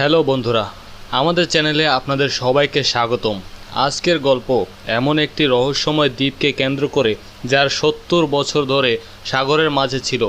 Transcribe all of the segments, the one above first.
Hello বন্ধুরা, আমাদের চ্যানেলে আপনাদের সবাইকে স্বাগতম। আজকের গল্প এমন একটি রহস্যময় দ্বীপকে কেন্দ্র করে যার সত্তর বছর ধরে সাগরের মাঝে ছিল।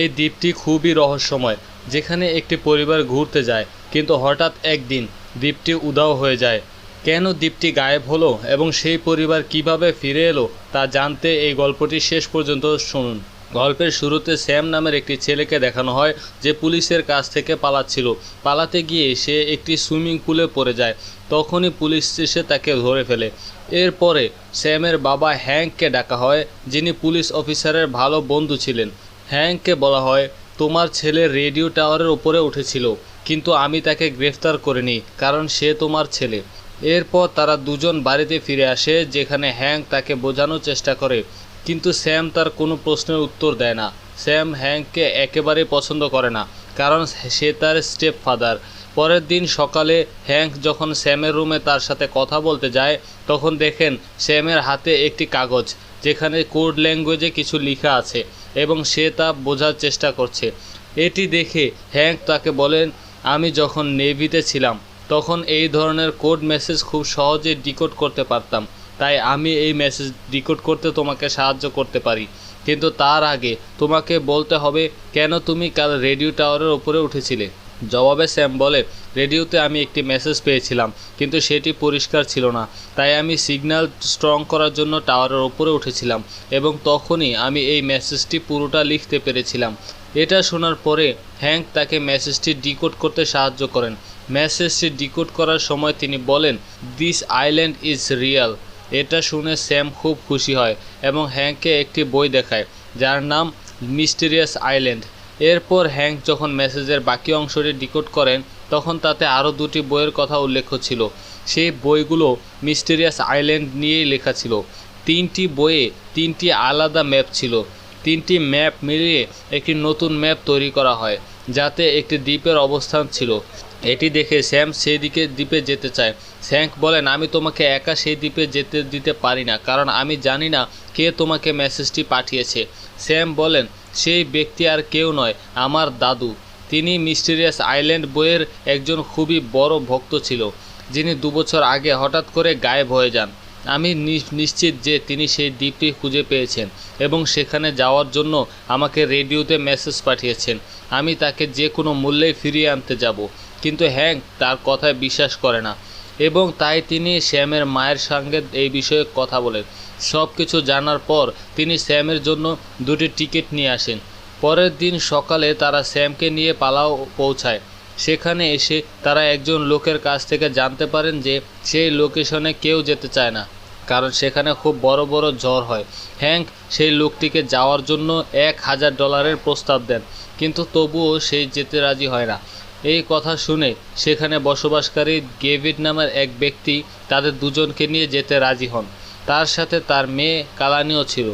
এই দ্বীপটি খুবই রহস্যময়, যেখানে একটি পরিবার ঘুরতে যায়, কিন্তু হঠাৎ একদিন দ্বীপটি উদাও হয়ে যায়। কেন দ্বীপটি গায়েব হলো এবং সেই পরিবার কীভাবে ফিরে এলো তা জানতে এই গল্পটি শেষ পর্যন্ত শুনুন। গল্পের শুরুতে স্যাম নামের একটি ছেলেকে দেখানো হয় যে পুলিশের কাছ থেকে পালাচ্ছিল। পালাতে গিয়ে সে একটি সুইমিং পুলে পড়ে যায়। তখনই পুলিশ এসে তাকে ধরে ফেলে। এরপরে স্যামের বাবা হ্যাংককে ডাকা হয়, যিনি পুলিশ অফিসারের ভালো বন্ধু ছিলেন। হ্যাংককে বলা হয়, তোমার ছেলে রেডিও টাওয়ারের উপরে উঠেছিল, কিন্তু আমি তাকে গ্রেফতার করিনি, কারণ সে তোমার ছেলে। এরপর তারা দুজন বাড়িতে ফিরে আসে, যেখানে হ্যাংক তাকে বোঝানোর চেষ্টা করে। কিন্তু স্যাম তার কোনো প্রশ্নের উত্তর দেয় না। স্যাম হ্যাংককে একেবারেই পছন্দ করে না, কারণ সে তার স্টেপ ফাদার পরের দিন সকালে হ্যাংক যখন স্যামের রুমে তার সাথে কথা বলতে যায়, তখন দেখেন স্যামের হাতে একটি কাগজ, যেখানে কোড ল্যাঙ্গুয়েজে কিছু লেখা আছে এবং সে তা বোঝার চেষ্টা করছে। এটি দেখে হ্যাংক তাকে বলেন, আমি যখন নেভিতে ছিলাম, তখন এই ধরনের কোড মেসেজ খুব সহজে ডিকোড করতে পারতাম। তাই আমি এই মেসেজ ডিকোড করতে তোমাকে সাহায্য করতে পারি। কিন্তু তার আগে তোমাকে বলতে হবে, কেন তুমি কাল রেডিও টাওয়ারের উপরে উঠেছিলে? জবাবে স্যাম বলে, রেডিওতে আমি একটি মেসেজ পেয়েছিলাম, কিন্তু সেটি পরিষ্কার ছিল না। তাই আমি সিগন্যাল স্ট্রং করার জন্য টাওয়ারের উপরে উঠেছিলাম এবং তখনই আমি এই মেসেজটি পুরোটা লিখতে পেরেছিলাম। এটা শোনার পরে হ্যাঙ্ক তাকে মেসেজটি ডিকোড করতে সাহায্য করেন। মেসেজটি ডিকোড করার সময় তিনি বলেন দিস আইল্যান্ড ইজ রিয়াল এটা শুনে স্যাম খুব খুশি হয় এবং হ্যাংকে একটি বই দেখায়, যার নাম মিস্টিরিয়াস আইল্যান্ড। এরপর হ্যাংক যখন মেসেজের বাকি অংশটি ডিকোড করেন, তখন তাতে আরও দুটি বইয়ের কথা উল্লেখ ছিল। সেই বইগুলো মিস্টিরিয়াস আইল্যান্ড নিয়েই লেখা ছিল। তিনটি বইয়ে তিনটি আলাদা ম্যাপ ছিল। তিনটি ম্যাপ মিলিয়ে একটি নতুন ম্যাপ তৈরি করা হয়, যাতে একটি দ্বীপের অবস্থান ছিল। এটি দেখে শ্যাম সেই দিকে দ্বীপে যেতে চায়। স্যাঙ্ক বলেন, আমি তোমাকে একা সেই দ্বীপে যেতে দিতে পারি না, কারণ আমি জানি না কে তোমাকে মেসেজটি পাঠিয়েছে। শ্যাম বলেন, সেই ব্যক্তি আর কেউ নয়, আমার দাদু। তিনি মিস্টিরিয়াস আইল্যান্ড বইয়ের একজন খুবই বড় ভক্ত ছিল, যিনি দুবছর আগে হঠাৎ করে গায়েব হয়ে যান। আমি নিশ্চিত যে তিনি সেই দ্বীপটি খুঁজে পেয়েছেন এবং সেখানে যাওয়ার জন্য আমাকে রেডিওতে মেসেজ পাঠিয়েছেন। আমি তাকে যে কোনো মূল্যেই ফিরিয়ে আনতে যাব। কিন্তু হ্যাংক তার কথায় বিশ্বাস করে না এবং তাই তিনি শ্যামের মায়ের সঙ্গে এই বিষয়ে কথা বলেন। সব কিছু জানার পর তিনি স্যামের জন্য দুটি টিকিট নিয়ে আসেন। পরের দিন সকালে তারা স্যামকে নিয়ে পালাও পৌঁছায়। সেখানে এসে তারা একজন লোকের কাছ থেকে জানতে পারেন যে সেই লোকেশনে কেউ যেতে চায় না। কারণ সেখানে খুব বড় বড় ঝড় হয়। হ্যাঙ্ক সেই লোকটিকে যাওয়ার জন্য এক হাজার ডলারের প্রস্তাব দেন, কিন্তু তবুও সেই যেতে রাজি হয় না। এই কথা শুনে সেখানে বসবাসকারী গেভিড নামের এক ব্যক্তি তাদের দুজনকে নিয়ে যেতে রাজি হন। তার সাথে তার মেয়ে কালানিও ছিল,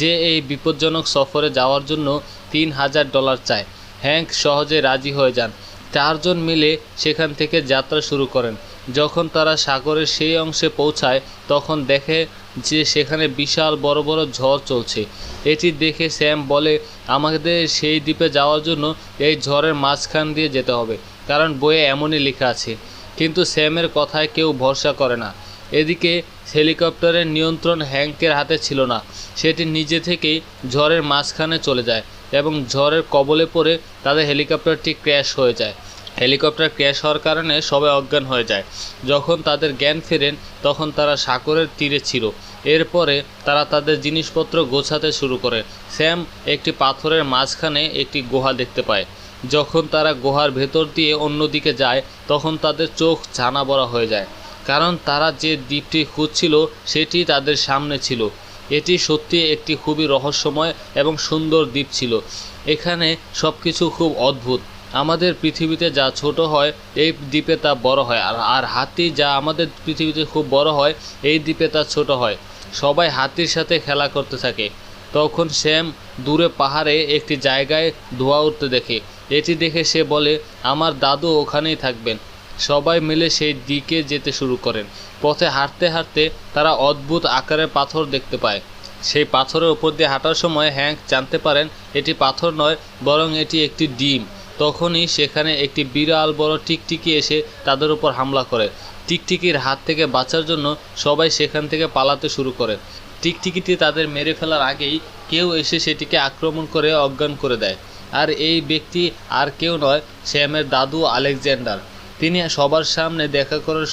যে এই বিপজ্জনক সফরে যাওয়ার জন্য তিন হাজার ডলার চায়। হ্যাঙ্ক সহজে রাজি হয়ে যান। চারজন মিলে সেখান থেকে যাত্রা শুরু করেন। যখন তারা সাগরের সেই অংশে পৌঁছায়, তখন দেখে যে সেখানে বিশাল বড় বড় ঝড় চলছে। এটি দেখে স্যাম বলে, আমাদের সেই দ্বীপে যাওয়ার জন্য এই ঝড়ের মাঝখান দিয়ে যেতে হবে, কারণ বইয়ে এমনই লেখা আছে। কিন্তু স্যামের কথায় কেউ ভরসা করে না। এদিকে হেলিকপ্টারের নিয়ন্ত্রণ হ্যাঙ্কের হাতে ছিল না। সেটি নিজে থেকেই ঝড়ের মাঝখানে চলে যায় এবং ঝড়ের কবলে পড়ে তাদের হেলিকপ্টারটি ক্র্যাশ হয়ে যায়। হেলিকপ্টার ক্র্যাশ হওয়ার কারণে সবাই অজ্ঞান হয়ে যায়। যখন তাদের জ্ঞান ফেরেন, তখন তারা সাগরের তীরে ছিল। এরপরে তারা তাদের জিনিসপত্র গোছাতে শুরু করে। স্যাম একটি পাথরের মাঝখানে একটি গুহা দেখতে পায়। যখন তারা গুহার ভেতর দিয়ে অন্যদিকে যায়, তখন তাদের চোখ ছানা বড়া হয়ে যায়। কারণ তারা যে দ্বীপটি খুঁজছিল, সেটি তাদের সামনে ছিল। এটি সত্যি একটি খুবই রহস্যময় এবং সুন্দর দ্বীপ ছিল। এখানে সব কিছু খুব অদ্ভুত। আমাদের পৃথিবীতে যা ছোট হয়, এই দ্বীপে তা বড় হয়। আর আর হাতি যা আমাদের পৃথিবীতে খুব বড় হয়, এই দ্বীপে তা ছোট হয়। সবাই হাতির সাথে খেলা করতে থাকে। তখন শ্যাম দূরে পাহাড়ে একটি জায়গায় ধোঁয়া উঠতে দেখে। এটি দেখে সে বলে, আমার দাদু ওখানেই থাকবেন। সবাই মিলে সেই দিকে যেতে শুরু করেন। পথে হাঁটতে হাঁটতে তারা অদ্ভুত আকারের পাথর দেখতে পায়। সেই পাথরের উপর দিয়ে হাঁটার সময় হ্যাংক জানতে পারেন, এটি পাথর নয়, বরং এটি একটি ডিম। তখনই সেখানে একটি বিরাল বড় টিকটিকি এসে তাদের উপর হামলা করে। টিকটিকির হাত থেকে বাঁচার জন্য সবাই সেখান থেকে পালাতে শুরু করে। টিকটিকিটি তাদের মেরে ফেলার আগেই কেউ এসে সেটিকে আক্রমণ করে অজ্ঞান করে দেয়। আর এই ব্যক্তি আর কেউ নয়, শ্যামের দাদু আলেকজান্ডার। তিনি সবার সামনে দেখা করার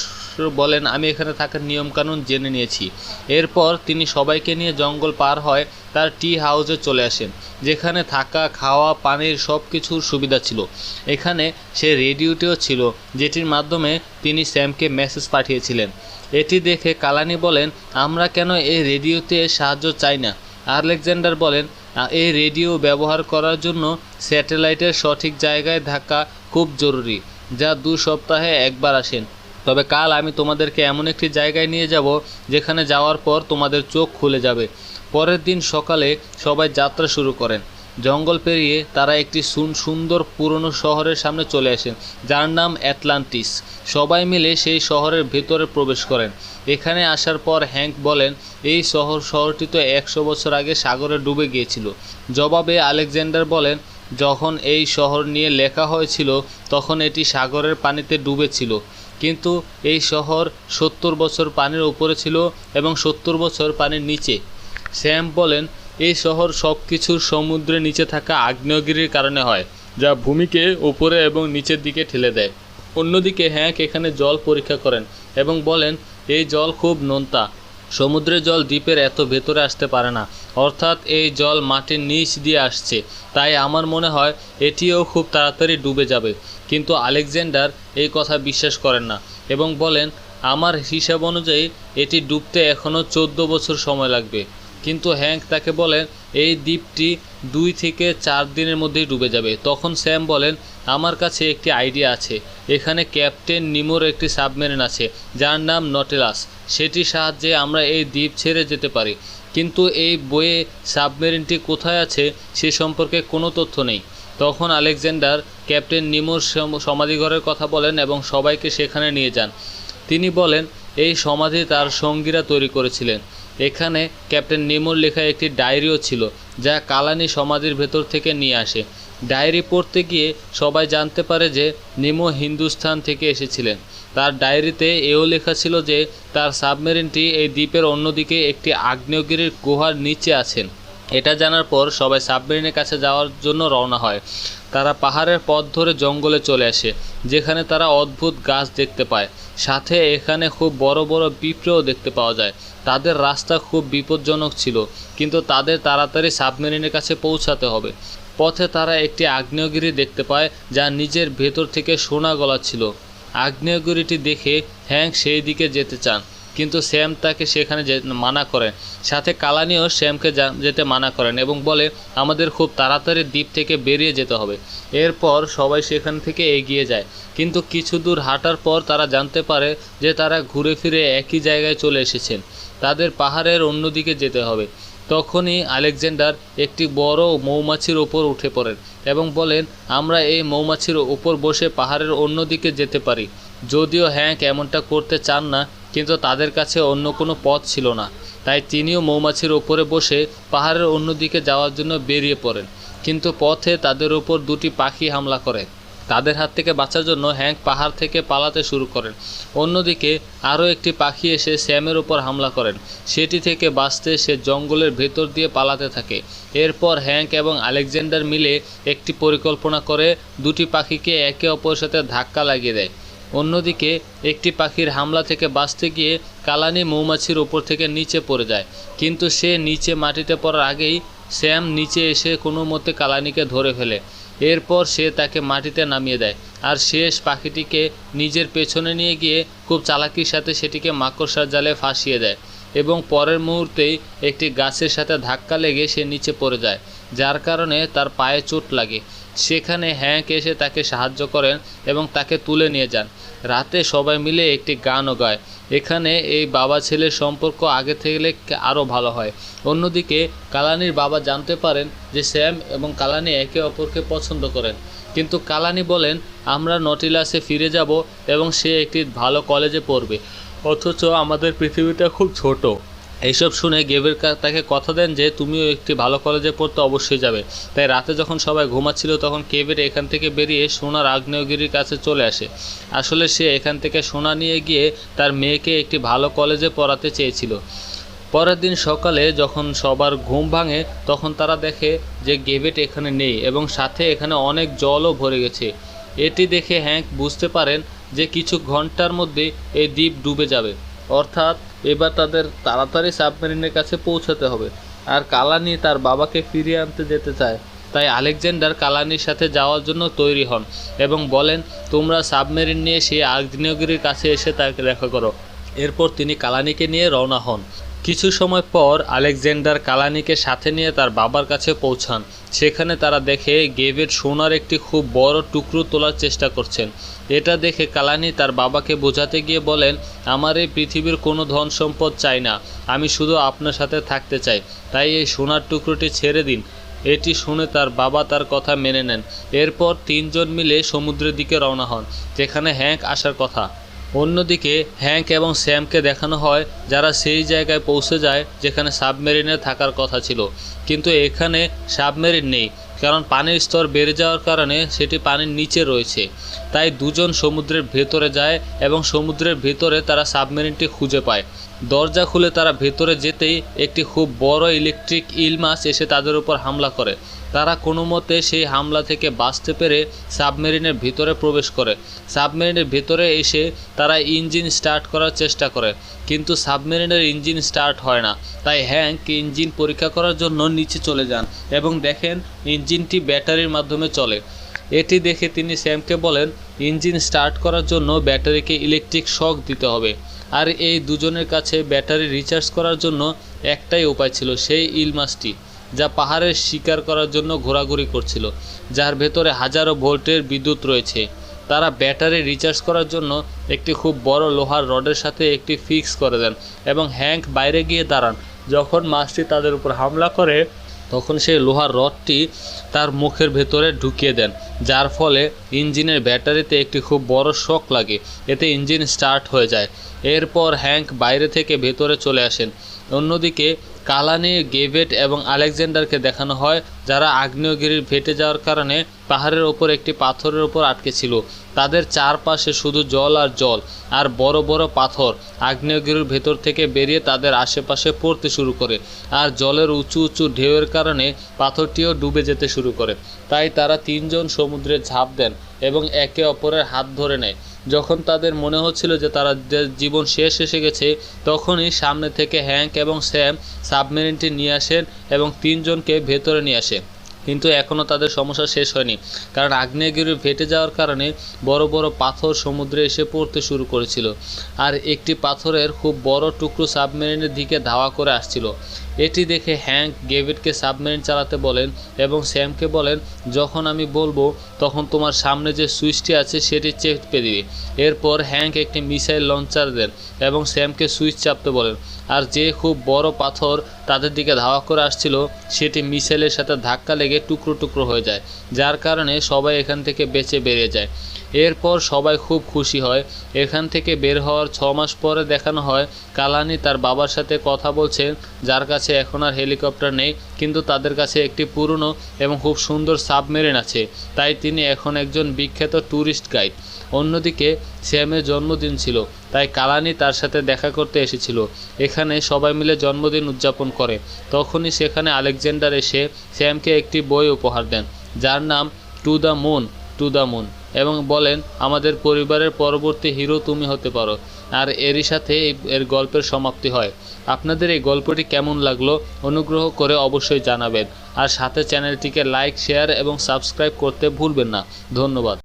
বলেন, আমি এখানে থাকার নিয়মকানুন জেনে নিয়েছি। এরপর তিনি সবাইকে নিয়ে জঙ্গল পার হয় তার টি হাউসে চলে আসেন, যেখানে থাকা, খাওয়া, পানির সব কিছুর সুবিধা ছিল। এখানে সে রেডিওটিও ছিল, যেটির মাধ্যমে তিনি স্যামকে মেসেজ পাঠিয়েছিলেন। এটি দেখে কালানি বলেন, আমরা কেন এই রেডিওতে সাহায্য চাই না? আলেকজান্ডার বলেন, এই রেডিও ব্যবহার করার জন্য স্যাটেলাইটের সঠিক জায়গায় থাকা খুব জরুরি, যা দু সপ্তাহে একবার আসেন। তবে কাল আমি তোমাদেরকে এমন একটি জায়গায় নিয়ে যাব যেখানে যাওয়ার পর তোমাদের চোখ খুলে যাবে। পরের দিন সকালে সবাই যাত্রা শুরু করেন। জঙ্গল পেরিয়ে তারা একটি সুন- সুন্দর পুরনো শহরের সামনে চলে আসেন যার নাম অ্যাটলান্টিস। সবাই মিলে সেই শহরের ভেতরে প্রবেশ করেন। এখানে আসার পর হ্যাঙ্ক বলেন, এই শহর শহরটি তো একশো বছর আগে সাগরে ডুবে গিয়েছিল। জবাবে আলেকজান্ডার বলেন, যখন এই শহর নিয়ে লেখা হয়েছিল, তখন এটি সাগরের পানিতে ডুবেছিল। কিন্তু এই শহর সত্তর বছর পানির উপরে ছিল এবং সত্তর বছর পানির নিচে। স্যাম বলেন, এই শহর সব কিছুর সমুদ্রের নিচে থাকা আগ্নেয়গিরির কারণে হয়, যা ভূমিকে উপরে এবং নিচের দিকে ঠেলে দেয়। অন্যদিকে হ্যাঁক এখানে জল পরীক্ষা করেন এবং বলেন, এই জল খুব নোনতা। সমুদ্রের জল দ্বীপের এত ভেতরে আসতে পারে না। অর্থাৎ এই জল মাটির নিচ দিয়ে আসছে। তাই আমার মনে হয় এটিও খুব তাড়াতাড়ি ডুবে যাবে। কিন্তু আলেকজান্ডার এই কথা বিশ্বাস করেন না এবং বলেন, আমার হিসাব অনুযায়ী এটি ডুবতে এখনও চোদ্দ বছর সময় লাগবে। কিন্তু হ্যাঙ্ক তাকে বলেন, এই দ্বীপটি দুই থেকে চার দিনের মধ্যেই ডুবে যাবে। তখন স্যাম বলেন আমার কাছে একটি আইডিয়া আছে। এখানে ক্যাপ্টেন নিমোর একটি সাবমেরিন আছে, যার নাম নটেলাস। সেটির সাহায্যে আমরা এই দ্বীপ ছেড়ে যেতে পারি। কিন্তু এই বইয়ে সাবমেরিনটি কোথায় আছে সে সম্পর্কে কোনো তথ্য নেই। তখন আলেকজান্ডার ক্যাপ্টেন নিমোর সম- সমাধিঘরের কথা বলেন এবং সবাইকে সেখানে নিয়ে যান। তিনি বলেন, এই সমাধি তার সঙ্গীরা তৈরি করেছিলেন। এখানে ক্যাপ্টেন নিমোর লেখা একটি ডায়েরিও ছিল, যা কালানি সমাধির ভেতর থেকে নিয়ে আসে। ডায়েরি পড়তে গিয়ে সবাই জানতে পারে যে নিমো হিন্দুস্থান থেকে এসেছিলেন। তার ডায়েরিতে এও লেখা ছিল যে তার সাবমেরিনটি এই দ্বীপের অন্যদিকে একটি আগ্নেয়গিরির গুহার নিচে আছেন। এটা জানার পর সবাই সাবমেরিনের কাছে যাওয়ার জন্য রওনা হয়। তারা পাহাড়ের পথ ধরে জঙ্গলে চলে আসে, যেখানে তারা অদ্ভুত গাছ দেখতে পায়। সাথে এখানে খুব বড় বড় পিঁপড়েও দেখতে পাওয়া যায়। তাদের রাস্তা খুব বিপজ্জনক ছিল, কিন্তু তাদের তাড়াতাড়ি সাবমেরিনের কাছে পৌঁছাতে হবে। পথে তারা একটি আগ্নেয়গিরি দেখতে পায় যা নিজের ভেতর থেকে সোনা গলা ছিল। আগ্নেয়গিরিটি দেখে হ্যাঙ্ক সেই দিকে যেতে চান, কিন্তু স্যাম তাকে সেখানে মানা করেন। সাথে কালানিও শ্যামকে যেতে মানা করেন এবং বলে, আমাদের খুব তাড়াতাড়ি দ্বীপ থেকে বেরিয়ে যেতে হবে। এরপর সবাই সেখান থেকে এগিয়ে যায়। কিন্তু কিছু দূর হাঁটার পর তারা জানতে পারে যে তারা ঘুরে ফিরে একই জায়গায় চলে এসেছেন। তাদের পাহাড়ের অন্যদিকে যেতে হবে। তখনই আলেকজান্ডার একটি বড় মৌমাছির ওপর উঠে পড়েন এবং বলেন, আমরা এই মৌমাছির ওপর বসে পাহাড়ের অন্যদিকে যেতে পারি। যদিও হ্যাঙ্ক এমনটা করতে চান না, কিন্তু তাদের কাছে অন্য কোনো পথ ছিল না। তাই তিনিও মৌমাছির ওপরে বসে পাহাড়ের অন্যদিকে যাওয়ার জন্য বেরিয়ে পড়েন। কিন্তু পথে তাদের ওপর দুটি পাখি হামলা করে। তাদের হাত থেকে বাঁচার জন্য হ্যাঙ্ক পাহাড় থেকে পালাতে শুরু করেন। অন্যদিকে আরও একটি পাখি এসে স্যামের উপর হামলা করেন। সেটি থেকে বাঁচতে সে জঙ্গলের ভেতর দিয়ে পালাতে থাকে। এরপর হ্যাঙ্ক এবং আলেকজান্ডার মিলে একটি পরিকল্পনা করে দুটি পাখিকে একে অপরের সাথে ধাক্কা লাগিয়ে দেয়। অন্যদিকে একটি পাখির হামলা থেকে বাঁচতে গিয়ে কালানি মৌমাছির ওপর থেকে নিচে পড়ে যায়। কিন্তু সে নিচে মাটিতে পড়ার আগেই স্যাম নিচে এসে কোনো মতে কালানিকে ধরে ফেলে। এরপর সে তাকে মাটিতে নামিয়ে দেয়। আর শেষ পাখিটিকে নিজের পেছনে নিয়ে গিয়ে খুব চালাকির সাথে সেটিকে মাকড়সার জালে ফাঁসিয়ে দেয় এবং পরের মুহূর্তেই একটি গাছের সাথে ধাক্কা লেগে সে নিচে পড়ে যায়। যার কারণে তার পায়ে চোট লাগে। সেখানে হ্যাঁক এসে তাকে সাহায্য করেন এবং তাকে তুলে নিয়ে যান। রাতে সবাই মিলে একটি গানও গায়। এখানে এই বাবা ছেলের সম্পর্ক আগে থেকে আরও ভালো হয়। অন্যদিকে কালানির বাবা জানতে পারেন যে স্যাম এবং কালানি একে অপরকে পছন্দ করেন। কিন্তু কালানি বলেন, আমরা নটিলাসে ফিরে যাব এবং সে একটি ভালো কলেজে পড়বে। অথচ আমাদের পৃথিবীটা খুব ছোট। এইসব শুনে গেবের তাকে কথা দেন যে, তুমিও একটি ভালো কলেজে পড়তে অবশ্যই যাবে। তাই রাতে যখন সবাই ঘুমাচ্ছিল, তখন কেবের এখান থেকে বেরিয়ে সোনার আগ্নেয়গিরির কাছে চলে আসে। আসলে সে এখান থেকে সোনা নিয়ে গিয়ে তার মেয়েকে একটি ভালো কলেজে পড়াতে চেয়েছিল। পরের দিন সকালে যখন সবার ঘুম ভাঙে, তখন তারা দেখে যে গেবেট এখানে নেই এবং সাথে এখানে অনেক জলও ভরে গেছে। এটি দেখে হ্যাঙ্ক বুঝতে পারেন যে কিছু ঘণ্টার মধ্যে এই দ্বীপ ডুবে যাবে। অর্থাৎ এবার তাদের তাড়াতাড়ি সাবমেরিনের কাছে পৌঁছাতে হবে। আর কালানি তার বাবাকে ফিরিয়ে আনতে যেতে চায়। তাই আলেকজান্ডার কালানির সাথে যাওয়ার জন্য তৈরি হন এবং বলেন, তোমরা সাবমেরিন নিয়ে সেই আগ্নেয়গিরির কাছে এসে তাকে দেখা করো। এরপর তিনি কালানিকে নিয়ে রওনা হন। কিছু সময় পর আলেকজান্ডার কালানিকে সাথে নিয়ে তার বাবার কাছে পৌঁছান। সেখানে তারা দেখে গেভের সোনার একটি খুব বড় টুকরো তোলার চেষ্টা করছেন। এটা দেখে কালানি তার বাবাকে বোঝাতে গিয়ে বলেন, আমার এই পৃথিবীর কোনো ধন সম্পদ চাই না। আমি শুধু আপনার সাথে থাকতে চাই। তাই এই সোনার টুকরোটি ছেড়ে দিন এটি শুনে তার বাবা তার কথা মেনে নেন। এরপর তিনজন মিলে সমুদ্রের দিকে রওনা হন, যেখানে হ্যাঙ্ক আসার কথা। অন্যদিকে হ্যাঙ্ক এবং স্যামকে দেখানো হয় যারা সেই জায়গায় পৌঁছে যায় যেখানে সাবমেরিনে থাকার কথা ছিল। কিন্তু এখানে সাবমেরিন নেই, কারণ পানির স্তর বেড়ে যাওয়ার কারণে সেটি পানির নিচে রয়েছে। তাই দুজন সমুদ্রের ভেতরে যায় এবং সমুদ্রের ভেতরে তারা সাবমেরিনটি খুঁজে পায়। দরজা খুলে তারা ভেতরে যেতেই একটি খুব বড় ইলেকট্রিক ইল মাছ এসে তাদের উপর হামলা করে। তারা কোনো মতে সেই হামলা থেকে বাঁচতে পেরে সাবমেরিনের ভিতরে প্রবেশ করে। সাবমেরিনের ভিতরে এসে তারা ইঞ্জিন স্টার্ট করার চেষ্টা করে, কিন্তু সাবমেরিনের ইঞ্জিন স্টার্ট হয় না। তাই হ্যাঙ্ক ইঞ্জিন পরীক্ষা করার জন্য নিচে চলে যান এবং দেখেন ইঞ্জিনটি ব্যাটারির মাধ্যমে চলে। এটি দেখে তিনি স্যামকে বলেন, ইঞ্জিন স্টার্ট করার জন্য ব্যাটারিকে ইলেকট্রিক শক দিতে হবে। আর এই দুজনের কাছে ব্যাটারি রিচার্জ করার জন্য একটাই উপায় ছিল, সেই ইল মাছটি। যা পাহাড়ের শিকার করার জন্য ঘোরাঘুরি করছিল, যার ভেতরে হাজারো ভোল্টের বিদ্যুৎ রয়েছে। তারা ব্যাটারি রিচার্জ করার জন্য একটি খুব বড় লোহার রডের সাথে একটি ফিক্স করে দেন এবং হ্যাঙ্ক বাইরে গিয়ে দাঁড়ান। যখন মাছটি তাদের উপর হামলা করে, তখন সেই লোহার রডটি তার মুখের ভেতরে ঢুকিয়ে দেন, যার ফলে ইঞ্জিনের ব্যাটারিতে একটি খুব বড় শক লাগে। এতে ইঞ্জিন স্টার্ট হয়ে যায়। এরপর হ্যাঙ্ক বাইরে থেকে ভেতরে চলে আসেন। অন্যদিকে কালানি, গেভেট এবং আলেকজান্ডারকে দেখানো হয়, যারা আগ্নেয়গিরির ফেটে যাওয়ার কারণে পাহাড়ের ওপর একটি পাথরের ওপর আটকে ছিল। তাদের চারপাশে শুধু জল আর জল, আর বড় বড় পাথর আগ্নেয়গিরির ভেতর থেকে বেরিয়ে তাদের আশেপাশে পড়তে শুরু করে, আর জলের উঁচু উঁচু ঢেউয়ের কারণে পাথরটিও ডুবে যেতে শুরু করে। তাই তারা তিনজন সমুদ্রে ঝাঁপ দেন এবং একে অপরের হাত ধরে নেয়। যখন তাদের মনে হচ্ছিল যে তারা জীবন শেষ এসে গেছে, তখনই সামনে থেকে হ্যাঙ্ক এবং স্যাম সাবমেরিনটি নিয়ে আসেন এবং তিনজনকে ভেতরে নিয়ে আসে। কিন্তু এখনও তাদের সমস্যা শেষ হয়নি, কারণ আগ্নেয়গিরি ফেটে যাওয়ার কারণে বড় বড় পাথর সমুদ্রে এসে পড়তে শুরু করেছিল। আর একটি পাথরের খুব বড় টুকরো সাবমেরিনের দিকে ধাওয়া করে আসছিল। এটি দেখে হ্যাঙ্ক গেভিটকে সাবমেরিন চালাতে বলেন এবং স্যামকে বলেন, যখন আমি বলব, তখন তোমার সামনে যে সুইচটি আছে, সেটি চেপে দিবে। এরপর হ্যাঙ্ক একটি মিসাইল লঞ্চার দেন এবং স্যামকে সুইচ চাপতে বলেন। আর যে খুব বড় পাথর তাদের দিকে ধাওয়া করে আসছিল, সেটি মিসাইলের সাথে ধাক্কা লেগে টুকরো টুকরো হয়ে যায়, যার কারণে সবাই এখান থেকে বেঁচে বেরিয়ে যায়। এরপর সবাই খুব খুশি হয়। এখান থেকে বের হওয়ার ছ মাস পরে দেখানো হয়, কালানি তার বাবার সাথে কথা বলছেন যার কাছে এখন আর হেলিকপ্টার নেই, কিন্তু তাদের কাছে একটি পুরনো এবং খুব সুন্দর সাবমেরিন আছে। তাই তিনি এখন একজন বিখ্যাত ট্যুরিস্ট গাইড। অন্যদিকে, শ্যামের জন্মদিন ছিল, তাই কালানি তার সাথে দেখা করতে এসেছিল। এখানে সবাই মিলে জন্মদিন উদযাপন করে। তখনই সেখানে আলেকজান্ডার এসে শ্যামকে একটি বই উপহার দেন, যার নাম to the moon, to the moon. এবং বলেন, আমাদের পরিবারের পরবর্তী হিরো তুমি হতে পারো। আর এরই সাথে এর গল্পের সমাপ্তি হয়। আপনাদের এই গল্পটি কেমন লাগল অনুগ্রহ করে অবশ্যই জানাবেন। আর সাথে চ্যানেলটিকে লাইক, শেয়ার এবং সাবস্ক্রাইব করতে ভুলবেন না। ধন্যবাদ।